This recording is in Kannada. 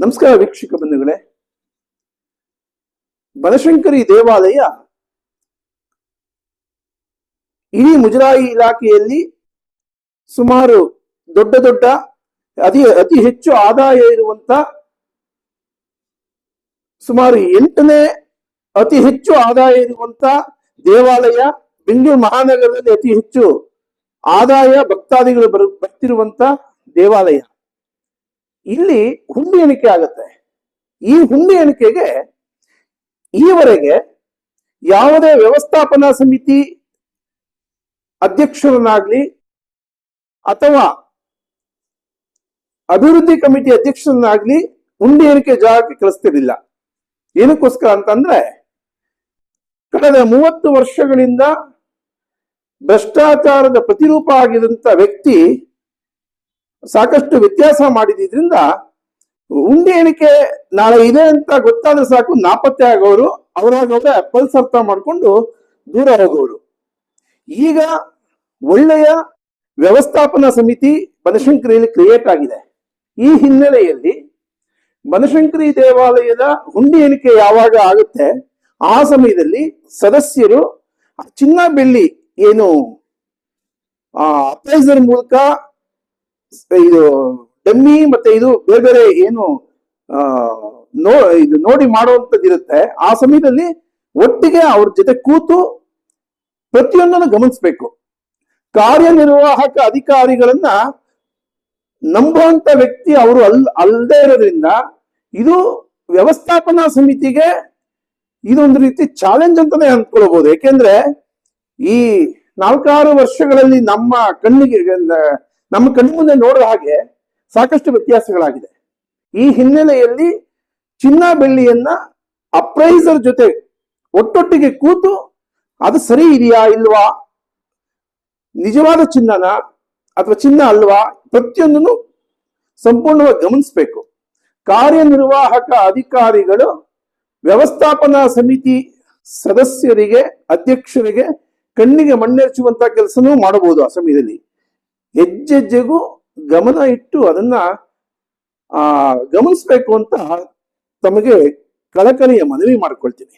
ನಮಸ್ಕಾರ ವೀಕ್ಷಕ ಬಂಧುಗಳೇ. ಬನಶಂಕರಿ ದೇವಾಲಯ ಇಡೀ ಮುಜರಾಯಿ ಇಲಾಖೆಯಲ್ಲಿ ಸುಮಾರು ದೊಡ್ಡ ದೊಡ್ಡ, ಅತಿ ಅತಿ ಹೆಚ್ಚು ಆದಾಯ ಇರುವಂತ ಸುಮಾರು ಎಂಟನೇ ಅತಿ ಹೆಚ್ಚು ಆದಾಯ ಇರುವಂತ ದೇವಾಲಯ ಬೆಂಗಳೂರು ಮಹಾನಗರದಲ್ಲಿ ಅತಿ ಹೆಚ್ಚು ಆದಾಯ ಭಕ್ತಾದಿಗಳು ಬರು, ಬರ್ತಿರುವಂತ ದೇವಾಲಯ. ಇಲ್ಲಿ ಹುಂಡಿ ಎಣಿಕೆ ಆಗುತ್ತೆ. ಈ ಹುಂಡಿ ಎಣಿಕೆಗೆ ಈವರೆಗೆ ಯಾವುದೇ ವ್ಯವಸ್ಥಾಪನಾ ಸಮಿತಿ ಅಧ್ಯಕ್ಷರನ್ನಾಗ್ಲಿ ಅಥವಾ ಅಭಿವೃದ್ಧಿ ಕಮಿಟಿ ಅಧ್ಯಕ್ಷರನ್ನಾಗ್ಲಿ ಹುಂಡಿ ಎಣಿಕೆ ಜಾಗಕ್ಕೆ ಕಳಿಸ್ತಿರ್ಲಿಲ್ಲ. ಏನಕ್ಕೋಸ್ಕರ ಅಂತಂದ್ರೆ ಕಳೆದ ಮೂವತ್ತು ವರ್ಷಗಳಿಂದ ಭ್ರಷ್ಟಾಚಾರದ ಪ್ರತಿರೂಪ ಆಗಿದಂತ ವ್ಯಕ್ತಿ ಸಾಕಷ್ಟು ವ್ಯತ್ಯಾಸ ಮಾಡಿದ್ರಿಂದ ಉಂಡೆ ಎಣಿಕೆ ನಾಳೆ ಇದೆ ಅಂತ ಗೊತ್ತಾದ್ರೆ ಸಾಕು, ನಾಪತ್ತೆ ಆಗೋರು ಅವರಾಗ ಪಲ್ಸ್ ಅರ್ಥ ಮಾಡ್ಕೊಂಡು ದೂರ ಹೋಗೋರು. ಈಗ ಒಳ್ಳೆಯ ವ್ಯವಸ್ಥಾಪನಾ ಸಮಿತಿ ಬನಶಂಕರಿಯಲ್ಲಿ ಕ್ರಿಯೇಟ್ ಆಗಿದೆ. ಈ ಹಿನ್ನೆಲೆಯಲ್ಲಿ ಬನಶಂಕರಿ ದೇವಾಲಯದ ಹುಂಡಿ ಎಣಿಕೆ ಯಾವಾಗ ಆಗುತ್ತೆ, ಆ ಸಮಯದಲ್ಲಿ ಸದಸ್ಯರು ಚಿನ್ನ ಬೆಳ್ಳಿ ಏನು ಅಪ್ರೈಸರ್ ಮೂಲಕ ಇದು ಡಮ್ಮಿ ಮತ್ತೆ ಇದು ಬೇರೆ ಬೇರೆ ಏನು ನೋ, ಇದು ನೋಡಿ ಮಾಡುವಂತದ್ದಿರುತ್ತೆ ಆ ಸಮಯದಲ್ಲಿ ಒಟ್ಟಿಗೆ ಅವ್ರ ಜೊತೆ ಕೂತು ಪ್ರತಿಯೊಂದನ್ನು ಗಮನಿಸಬೇಕು. ಕಾರ್ಯನಿರ್ವಾಹಕ ಅಧಿಕಾರಿಗಳನ್ನ ನಂಬುವಂತ ವ್ಯಕ್ತಿ ಅವರು ಅಲ್, ಅಲ್ಲದೆ ಇರೋದ್ರಿಂದ ಇದು ವ್ಯವಸ್ಥಾಪನಾ ಸಮಿತಿಗೆ ಇದೊಂದು ರೀತಿ ಚಾಲೆಂಜ್ ಅಂತಾನೆ ಅಂದ್ಕೊಳ್ಬಹುದು ಯಾಕೆಂದ್ರೆ ಈ ನಾಲ್ಕಾರು ವರ್ಷಗಳಲ್ಲಿ ನಮ್ಮ ಕಣ್ಣಿಗೆ ನಮ್ಮ ಕಣ್ಣು ಮುಂದೆ ನೋಡುವ ಹಾಗೆ ಸಾಕಷ್ಟು ವ್ಯತ್ಯಾಸಗಳಾಗಿದೆ. ಈ ಹಿನ್ನೆಲೆಯಲ್ಲಿ ಚಿನ್ನ ಬೆಳ್ಳಿಯನ್ನ ಅಪ್ರೈಸರ್ ಜೊತೆ ಒಟ್ಟೊಟ್ಟಿಗೆ ಕೂತು ಅದು ಸರಿ ಇದೆಯಾ ಇಲ್ವಾ? ನಿಜವಾದ ಚಿನ್ನನ ಅಥವಾ ಚಿನ್ನ ಅಲ್ವಾ? ಪ್ರತಿಯೊಂದನ್ನು ಸಂಪೂರ್ಣವಾಗಿ ಗಮನಿಸಬೇಕು. ಕಾರ್ಯನಿರ್ವಾಹಕ ಅಧಿಕಾರಿಗಳು ವ್ಯವಸ್ಥಾಪನಾ ಸಮಿತಿ ಸದಸ್ಯರಿಗೆ, ಅಧ್ಯಕ್ಷರಿಗೆ ಕಣ್ಣಿಗೆ ಮಣ್ಣೆರಚುವಂತ ಕೆಲಸನೂ ಮಾಡಬಹುದು ಆ ಸಮಯದಲ್ಲಿ. ಹೆಜ್ಜೆಜ್ಜೆಗೂ ಗಮನ ಇಟ್ಟು ಅದನ್ನ ಆ ಗಮನಿಸ್ಬೇಕು ಅಂತ ತಮಗೆ ಕಳಕಳಿಯ ಮನವಿ ಮಾಡ್ಕೊಳ್ತೀನಿ.